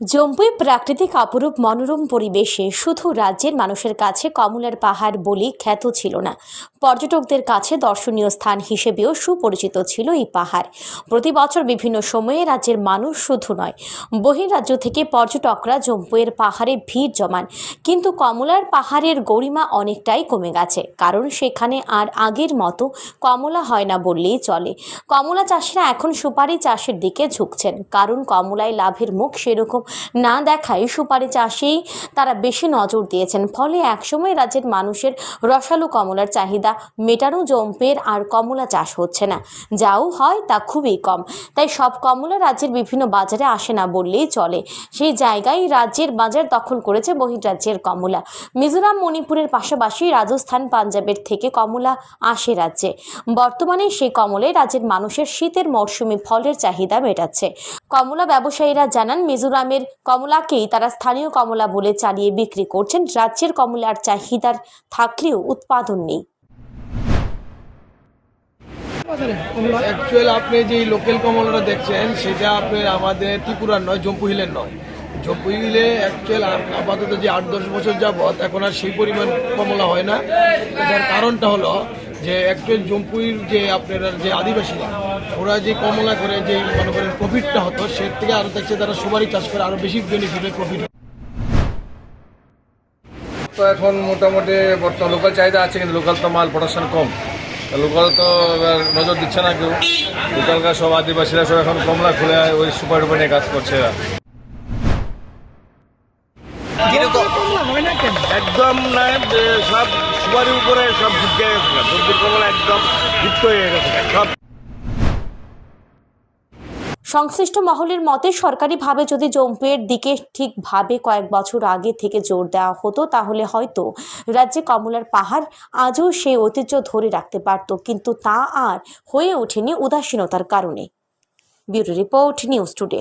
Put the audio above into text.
জম্পুই প্রাকৃতিক অপরূপ মনোরম পরিবেশে শুধু রাজ্যের মানুষের কাছে কমলার পাহাড় বলে খ্যাত ছিল না। পর্যটকদের কাছে দর্শনীয় স্থান হিসেবেও সুপরিচিত ছিল এই পাহাড়। প্রতি বছর বিভিন্ন সময়ে রাজ্যের মানুষ শুধু নয় বহিরাজ্য থেকে পর্যটকরা জম্পুয়ের পাহাড়ে ভিড় জমান। কিন্তু কমলার পাহাড়ের গরিমা অনেকটাই কমে গেছে, কারণ সেখানে আর আগের মতো কমলা হয় না বললেই চলে। কমলা চাষিরা এখন সুপারি চাষের দিকে ঝুঁকছেন, কারণ কমলায় লাভের মুখ সেরকম না দেখায় সুপারি চাষেই তারা বেশি নজর দিয়েছেন। ফলে একসময় রাজ্যের মানুষের রসালো কমলার চাহিদা মেটানো জম্পের আর কমলা চাষ হচ্ছে না। যাও হয় তা খুবই কম। তাই সব কমলা রাজ্যের বিভিন্ন বাজারে আসে না বললেই চলে। সেই জায়গায় রাজ্যের বাজার দখল করেছে বহির্রাজ্যের কমলা। মিজোরাম, মণিপুরের পাশাপাশি রাজস্থান, পাঞ্জাবের থেকে কমলা আসে রাজ্যে। বর্তমানে সেই কমলে রাজ্যের মানুষের শীতের মরশুমে ফলের চাহিদা মেটাচ্ছে। কমলা ব্যবসায়ীরা জানান, মিজোরামের কমলাকেই তারা স্থানীয় কমলা বলে চালিয়ে বিক্রি করছেন। রাজ্যের কমলার চাহিদার থাকলেও উৎপাদন নেই। আপনি যে লোকাল কমলাটা দেখছেন, সেটা আপনার আমাদের ত্রিপুরার নয় জম্পু হিলের নয়। জম্পু হিলে অ্যাকচুয়াল আপাতত যে আট দশ বছর যাবৎ এখন আর সেই পরিমাণ কমলা হয় না। এটার কারণটা হলো যে একজন জম্পুইর যে আপনার যে আদিবাসীরা ওরা যে কমলা করে যে মনে করেন প্রফিটটা হতো সে থেকে আরও দেখছে তারা সুপারি চাষ করে আরও বেশি বেনিফিটের প্রফিট তো এখন মোটামুটি বর্তমান লোকাল চাহিদা আছে, কিন্তু লোকাল তো মাল প্রোডাকশন কম। লোকাল তো নজর দিচ্ছে না কেউ। লোকালকার সব আদিবাসীরা সব এখন কমলা খুলে ওই সুপার ডুপার নিয়ে কাজ করছে। একদম নাই সব সুপারির উপরে সব গেছে একদম যুক্ত হয়ে গেছে সব। সংশ্লিষ্ট মহলের মতে সরকারিভাবে যদি জম্পুয়ের দিকে ঠিকভাবে কয়েক বছর আগে থেকে জোর দেওয়া হতো তাহলে হয়তো রাজ্যে কমলার পাহাড় আজও সেই ঐতিহ্য ধরে রাখতে পারত কিন্তু তা আর হয়ে ওঠেনি উদাসীনতার কারণে। Bureau report news today.